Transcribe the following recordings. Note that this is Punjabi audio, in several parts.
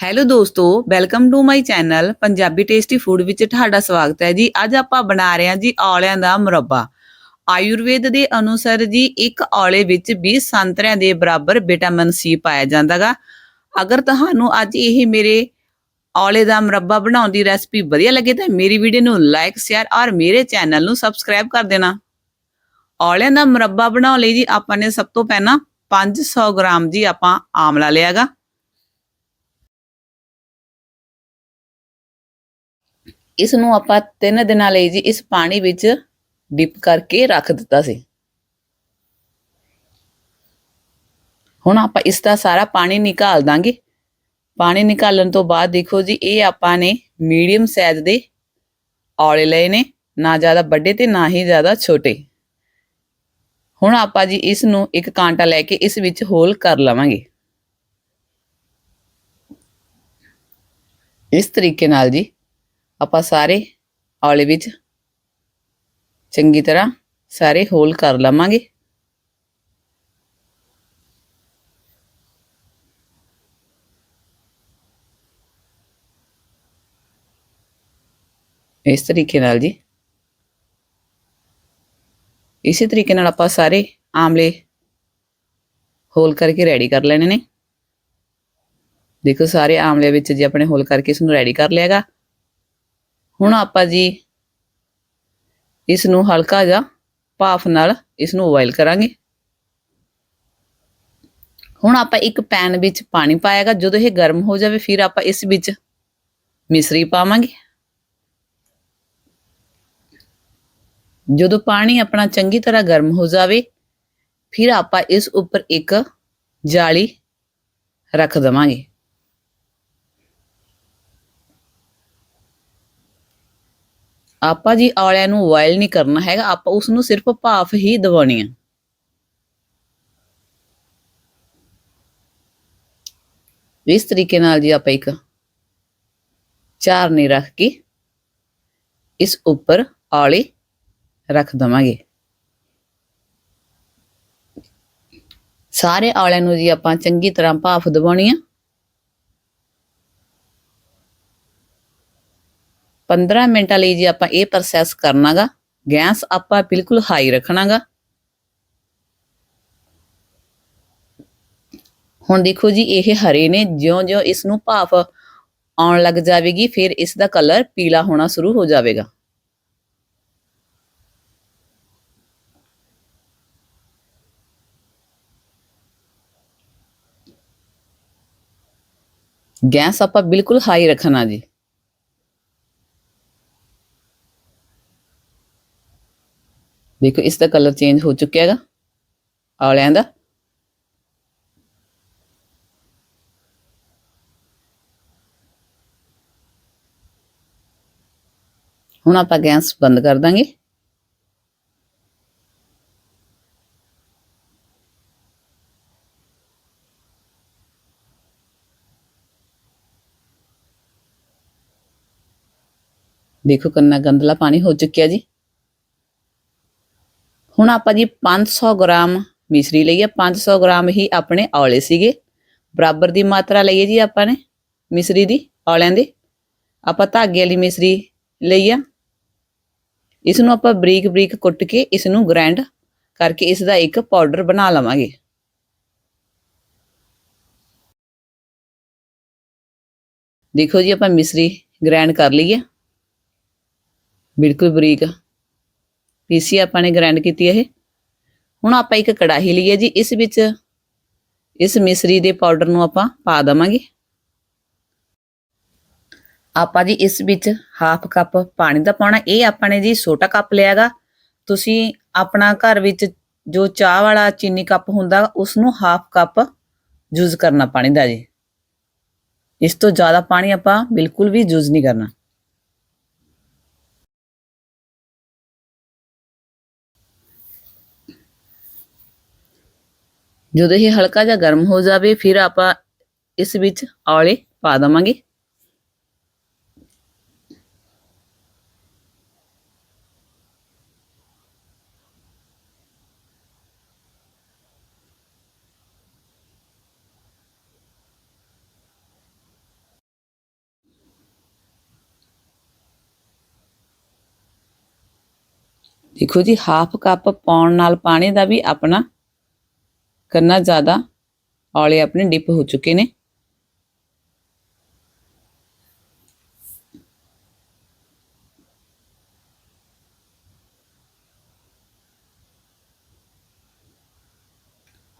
ਹੈਲੋ ਦੋਸਤੋ welcome to my channel Punjabi tasty food ਵਿੱਚ ਤੁਹਾਡਾ ਸਵਾਗਤ ਹੈ ਜੀ। ਅੱਜ ਆਪਾਂ ਬਣਾ ਰਹੇ ਹਾਂ ਜੀ ਔਲਿਆਂ ਦਾ ਮੁਰੱਬਾ। ਆਯੁਰਵੇਦ ਦੇ ਅਨੁਸਾਰ ਜੀ, ਇੱਕ ਔਲੇ ਵਿੱਚ 20 ਸੰਤਰਿਆਂ ਦੇ ਬਰਾਬਰ ਵਿਟਾਮਿਨ ਸੀ ਪਾਇਆ ਜਾਂਦਾਗਾ। ਅਗਰ ਤੁਹਾਨੂੰ ਅੱਜ ਇਹ ਮੇਰੇ ਔਲੇ ਦਾ ਮੁਰੱਬਾ ਬਣਾਉਣ ਦੀ ਰੈਸਪੀ ਵਧੀਆ ਲੱਗੇ ਤਾਂ ਮੇਰੀ ਵੀਡੀਓ ਨੂੰ ਲਾਈਕ ਸ਼ੇਅਰ ਔਰ ਮੇਰੇ ਚੈਨਲ ਨੂੰ ਸਬਸਕ੍ਰਾਈਬ ਕਰ ਦੇਣਾ। ਔਲਿਆਂ ਦਾ ਮੁਰੱਬਾ ਬਣਾਉਣ ਲਈ ਜੀ ਆਪਾਂ ਨੇ ਸਭ ਤੋਂ ਪਹਿਲਾਂ 500 ਗ੍ਰਾਮ ਜੀ ਆਪਾਂ ਆਮਲਾ ਲਿਆਗਾ। ਇਸ ਨੂੰ ਆਪਾਂ 3 ਦਿਨਾਂ ਲਈ ਜੀ ਇਸ ਪਾਣੀ ਵਿੱਚ ਡਿਪ ਕਰਕੇ ਰੱਖ ਦਿੱਤਾ ਸੀ। ਹੁਣ ਆਪਾਂ ਇਸ ਦਾ ਸਾਰਾ ਪਾਣੀ ਨਿਕਾਲ ਦਾਂਗੇ। ਪਾਣੀ ਨਿਕਾਲਣ ਤੋਂ ਬਾਅਦ ਦੇਖੋ ਜੀ, ਇਹ ਆਪਾਂ ਨੇ ਮੀਡੀਅਮ ਸਾਈਜ਼ ਦੇ ਔਲੇ ਲਏ ਨੇ, ਨਾ ਜ਼ਿਆਦਾ ਵੱਡੇ ਤੇ ਨਾ ਹੀ ਜ਼ਿਆਦਾ ਛੋਟੇ। ਹੁਣ ਆਪਾਂ ਜੀ ਇਸ ਨੂੰ ਇੱਕ ਕਾਂਟਾ ਲੈ ਕੇ ਇਸ ਵਿੱਚ ਹੋਲ ਕਰ ਲਵਾਂਗੇ। ਇਸ ਤਰੀਕੇ ਨਾਲ ਜੀ ਆਪਾਂ ਸਾਰੇ ਔਲੇ ਵਿੱਚ ਚੰਗੀ ਤਰ੍ਹਾਂ ਸਾਰੇ ਹੋਲ ਕਰ ਲਵਾਂਗੇ। ਇਸ ਤਰੀਕੇ ਨਾਲ ਜੀ। ਇਸੇ ਤਰੀਕੇ ਨਾਲ ਆਪਾਂ ਸਾਰੇ ਆਮਲੇ ਹੋਲ ਕਰਕੇ ਰੈਡੀ ਕਰ ਲੈਣੇ ਨੇ। ਦੇਖੋ ਸਾਰੇ ਆਮਲੇ ਵਿੱਚ ਜੀ ਆਪਣੇ ਹੋਲ ਕਰਕੇ ਇਸ ਨੂੰ ਰੈਡੀ ਕਰ ਲਿਆਗਾ ਹੁਣ ਆਪਾਂ ਜੀ ਇਸ ਨੂੰ ਹਲਕਾ ਜਿਹਾ ਭਾਫ ਨਾਲ ਇਸ ਨੂੰ ਬੋਇਲ ਕਰਾਂਗੇ। ਹੁਣ ਆਪਾਂ ਇੱਕ ਪੈਨ ਵਿੱਚ ਪਾਣੀ ਪਾਏਗਾ ਜਦੋਂ ਇਹ ਗਰਮ ਹੋ ਜਾਵੇ ਫਿਰ ਆਪਾਂ ਇਸ ਵਿੱਚ ਮਿਸਰੀ ਪਾਵਾਂਗੇ। ਜਦੋਂ ਪਾਣੀ ਆਪਣਾ ਚੰਗੀ ਤਰ੍ਹਾਂ ਗਰਮ ਹੋ ਜਾਵੇ, ਫਿਰ ਆਪਾਂ ਇਸ ਉੱਪਰ ਇੱਕ ਜਾਲੀ ਰੱਖ ਦਵਾਂਗੇ। ਆਪਾਂ ਜੀ ਔਲਿਆਂ ਨੂੰ ਬੋਇਲ ਨਹੀਂ ਕਰਨਾ ਹੈਗਾ, ਆਪਾਂ ਉਸ ਨੂੰ ਸਿਰਫ ਭਾਫ ਹੀ ਦਵਾਉਣੀ ਆ। ਇਸ ਤਰੀਕੇ ਨਾਲ ਜੀ ਆਪਾਂ ਇੱਕ ਚਾਰਨੀ ਰੱਖ ਕੇ ਇਸ ਉੱਪਰ ਔਲੇ ਰੱਖ ਦਵਾਂਗੇ। ਸਾਰੇ ਔਲਿਆਂ ਨੂੰ ਜੀ ਆਪਾਂ ਚੰਗੀ ਤਰ੍ਹਾਂ ਭਾਫ ਦਵਾਉਣੀ ਆ। 15 ਮਿੰਟਾਂ ਲਈ ਜੀ ਆਪਾਂ ਇਹ ਪ੍ਰੋਸੈਸ ਕਰਨਾਗਾ ਗੈਸ ਆਪਾਂ ਬਿਲਕੁਲ ਹਾਈ ਰੱਖਣਾਗਾ। ਹੁਣ ਦੇਖੋ ਜੀ, ਇਹ ਹਰੇ ਨੇ, ਜਿਉਂ-ਜਿਉਂ ਇਸ ਨੂੰ ਭਾਫ ਆਉਣ ਲੱਗ ਜਾਵੇਗੀ, ਫਿਰ ਇਸ ਦਾ ਕਲਰ ਪੀਲਾ ਹੋਣਾ ਸ਼ੁਰੂ ਹੋ ਜਾਵੇਗਾ। ਗੈਸ ਆਪਾਂ ਬਿਲਕੁਲ ਹਾਈ ਰੱਖਣਾ ਜੀ। ਦੇਖੋ ਇਸ ਦਾ ਕਲਰ ਚੇਂਜ ਹੋ ਚੁੱਕਿਆ ਹੈਗਾ ਔਲਿਆਂ ਦਾ ਹੁਣ ਆਪਾਂ ਗੈਸ ਬੰਦ ਕਰ ਦਾਂਗੇ ਦੇਖੋ ਕਿੰਨਾ ਗੰਦਲਾ ਪਾਣੀ ਹੋ ਚੁੱਕਿਆ ਜੀ ਹੁਣ ਆਪਾਂ ਜੀ 500 ਗ੍ਰਾਮ ਮਿਸ਼ਰੀ ਲਈ ਲਈਏ 500 ਗ੍ਰਾਮ ਹੀ ਆਪਣੇ ਔਲੇ ਸੀਗੇ। ਬਰਾਬਰ ਦੀ ਮਾਤਰਾ ਲਈਏ ਜੀ ਆਪਾਂ ਨੇ ਮਿਸ਼ਰੀ ਦੀ, ਔਲਿਆਂ ਦੀ। ਆਪਾਂ ਧਾਗੇ ਵਾਲੀ ਮਿਸ਼ਰੀ ਲਈ ਆ। ਇਸ ਨੂੰ ਆਪਾਂ ਬਰੀਕ ਬਰੀਕ ਕੁੱਟ ਕੇ ਇਸ ਨੂੰ ਗ੍ਰਾਈਂਡ ਕਰਕੇ ਇਸ ਦਾ ਇੱਕ ਪਾਊਡਰ ਬਣਾ ਲਵਾਂਗੇ। ਦੇਖੋ ਜੀ ਆਪਾਂ ਮਿਸ਼ਰੀ ਗ੍ਰਾਈਂਡ ਕਰ ਲਈ ਹੈ ਬਿਲਕੁਲ ਬਰੀਕ। ਪੀਸੀ ਆਪਾਂ ਨੇ ਗ੍ਰਾਈਂਡ ਕੀਤੀ ਇਹ। ਹੁਣ ਆਪਾਂ ਇੱਕ ਕੜਾਹੀ ਲਈਏ ਜੀ, ਇਸ ਵਿੱਚ ਇਸ ਮਿਸਰੀ ਦੇ ਪਾਊਡਰ ਨੂੰ ਆਪਾਂ ਪਾ ਦਵਾਂਗੇ। ਆਪਾਂ ਜੀ ਇਸ ਵਿੱਚ ਹਾਫ ਕੱਪ ਪਾਣੀ ਦਾ ਪਾਉਣਾ। ਇਹ ਆਪਾਂ ਨੇ ਜੀ ਛੋਟਾ ਕੱਪ ਲਿਆਗਾ ਤੁਸੀਂ ਆਪਣਾ ਘਰ ਵਿੱਚ ਜੋ ਚਾਹ ਵਾਲਾ ਚੀਨੀ ਕੱਪ ਹੁੰਦਾ ਉਸ ਨੂੰ ਹਾਫ ਕੱਪ ਯੂਜ਼ ਕਰਨਾ ਪਾਣੀ ਦਾ ਜੀ। ਇਸ ਤੋਂ ਜ਼ਿਆਦਾ ਪਾਣੀ ਆਪਾਂ ਬਿਲਕੁਲ ਵੀ ਯੂਜ਼ ਨਹੀਂ ਕਰਨਾ। ਜਦੋਂ ਇਹ ਹਲਕਾ ਜਿਹਾ ਗਰਮ ਹੋ ਜਾਵੇ, ਫਿਰ ਆਪਾਂ ਇਸ ਵਿੱਚ ਔਲੇ ਪਾ ਦਵਾਂਗੇ। ਦੇਖੋ ਜੀ, ਹਾਫ ਕੱਪ ਪਾਉਣ ਨਾਲ ਪਾਣੀ ਦਾ ਵੀ ਆਪਣਾ ਕਰਨਾ ਜ਼ਿਆਦਾ ਔਲੇ ਆਪਣੇ ਡਿਪ ਹੋ ਚੁੱਕੇ ਨੇ।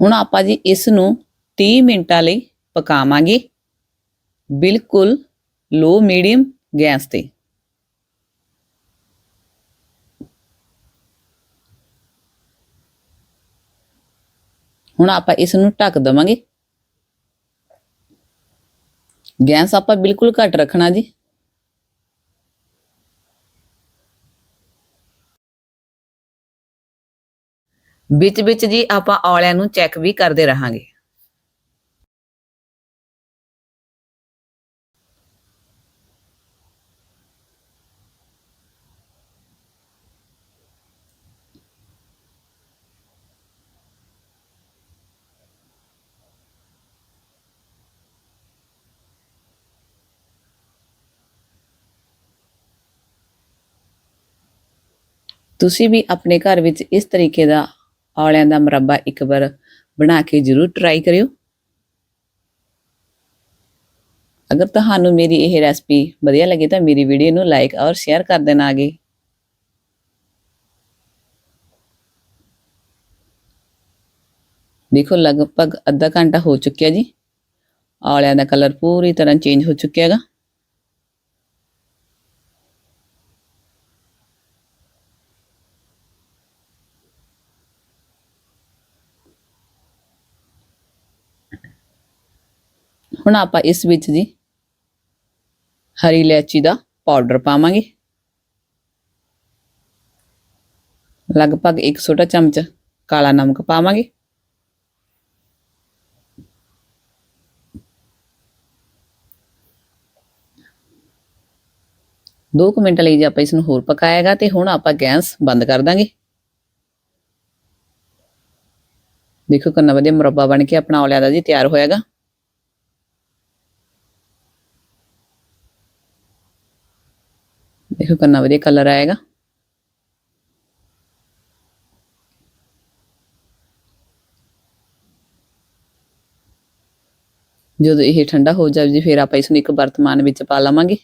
ਹੁਣ ਆਪਾਂ ਜੀ ਇਸ ਨੂੰ 30 ਮਿੰਟਾਂ ਲਈ ਪਕਾਵਾਂਗੇ। ਬਿਲਕੁਲ ਲੋ ਮੀਡੀਅਮ ਗੈਸ ਤੇ। ਹੁਣ ਆਪਾਂ ਇਸ ਨੂੰ ਢੱਕ ਦਵਾਂਗੇ। ਗੈਸ ਆਪਾਂ ਬਿਲਕੁਲ ਘੱਟ ਰੱਖਣਾ ਜੀ। ਵਿੱਚ ਵਿੱਚ ਜੀ ਆਪਾਂ ਔਲਿਆਂ ਨੂੰ ਚੈੱਕ ਵੀ ਕਰਦੇ ਰਹਾਂਗੇ। ਤੁਸੀਂ ਵੀ ਆਪਣੇ ਘਰ ਵਿੱਚ ਇਸ ਤਰੀਕੇ ਦਾ ਔਲਿਆਂ ਦਾ ਮੁਰੱਬਾ ਇੱਕ ਵਾਰ ਬਣਾ ਕੇ ਜ਼ਰੂਰ ਟਰਾਈ ਕਰਿਓ। ਅਗਰ ਤੁਹਾਨੂੰ ਮੇਰੀ ਇਹ ਰੈਸਪੀ ਵਧੀਆ ਲੱਗੇ ਤਾਂ ਮੇਰੀ ਵੀਡੀਓ ਨੂੰ ਲਾਈਕ ਔਰ ਸ਼ੇਅਰ ਕਰ ਦੇਣਾ ਆਗੇ ਦੇਖੋ ਲਗਭਗ ਅੱਧਾ ਘੰਟਾ ਹੋ ਚੁੱਕਿਆ ਜੀ। ਔਲਿਆਂ ਦਾ ਕਲਰ ਪੂਰੀ ਤਰ੍ਹਾਂ ਚੇਂਜ ਹੋ ਚੁੱਕਿਆ ਹੈਗਾ। ਹੁਣ ਆਪਾਂ ਇਸ ਵਿੱਚ ਜੀ ਹਰੀ ਇਲਾਇਚੀ ਦਾ ਪਾਊਡਰ ਪਾਵਾਂਗੇ। ਲਗਭਗ 1 ਛੋਟਾ ਚਮਚ ਕਾਲਾ ਨਮਕ ਪਾਵਾਂਗੇ। ਦੋ ਕੁ ਮਿੰਟ ਲਈ ਜੇ ਆਪਾਂ ਇਸ ਨੂੰ ਹੋਰ ਪਕਾਏਗਾ ਤੇ ਹੁਣ ਆਪਾਂ ਗੈਸ ਬੰਦ ਕਰ ਦਾਂਗੇ। ਦੇਖੋ ਕਿੰਨਾ ਵਧੀਆ ਮੁਰੱਬਾ ਬਣ ਕੇ ਆਪਣਾ ਔਲਿਆਂ ਦਾ ਜੀ ਤਿਆਰ ਹੋਇਆਗਾ। ਦੇਖੋ ਕਿੰਨਾ ਵਧੀਆ ਕਲਰ ਆਏਗਾ। ਜਦੋਂ ਇਹ ਠੰਡਾ ਹੋ ਜਾਵੇ ਜੀ, ਫਿਰ ਆਪਾਂ ਇਸ ਨੂੰ ਇੱਕ ਵਰਤਮਾਨ ਵਿੱਚ ਪਾ ਲਵਾਂਗੇ।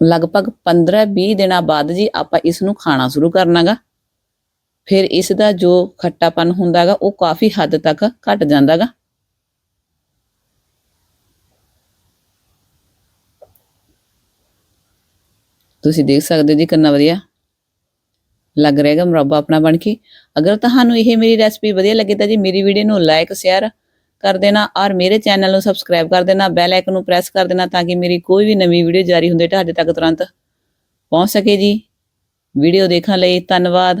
ਲਗਭਗ 15-20 ਦਿਨਾਂ ਬਾਅਦ ਜੀ ਆਪਾਂ ਇਸ ਨੂੰ ਖਾਣਾ ਸ਼ੁਰੂ ਕਰਨਾਗਾ। ਫਿਰ ਇਸ ਦਾ ਜੋ ਖੱਟਾਪਨ ਹੁੰਦਾਗਾ, ਉਹ ਕਾਫੀ ਹੱਦ ਤੱਕ ਘਟ ਜਾਂਦਾਗਾ। ਤੁਸੀਂ ਦੇਖ ਸਕਦੇ ਹੋ ਜੀ ਕਿੰਨਾ ਵਧੀਆ ਲੱਗ ਰਿਹਾਗਾ ਮੁਰੱਬਾ ਆਪਣਾ ਬਣ ਕੇ। ਅਗਰ ਤੁਹਾਨੂੰ ਇਹ ਮੇਰੀ ਰੈਸਪੀ ਵਧੀਆ ਲੱਗੇ ਤਾਂ ਜੀ ਮੇਰੀ ਵੀਡੀਓ ਨੂੰ ਲਾਈਕ ਸ਼ੇਅਰ ਕਰ ਦੇਣਾ ਔਰ ਮੇਰੇ ਚੈਨਲ ਨੂੰ ਸਬਸਕ੍ਰਾਈਬ ਕਰ ਦੇਣਾ ਬੈਲ ਆਈਕਨ ਨੂੰ ਪ੍ਰੈਸ ਕਰ ਦੇਣਾ ਤਾਂ ਕਿ ਮੇਰੀ ਕੋਈ ਵੀ ਨਵੀਂ ਵੀਡੀਓ ਜਾਰੀ ਹੁੰਦੇ ਤੁਹਾਡੇ ਤੱਕ ਤੁਰੰਤ ਪਹੁੰਚ ਸਕੇ ਜੀ। ਵੀਡੀਓ ਦੇਖਣ ਲਈ ਧੰਨਵਾਦ।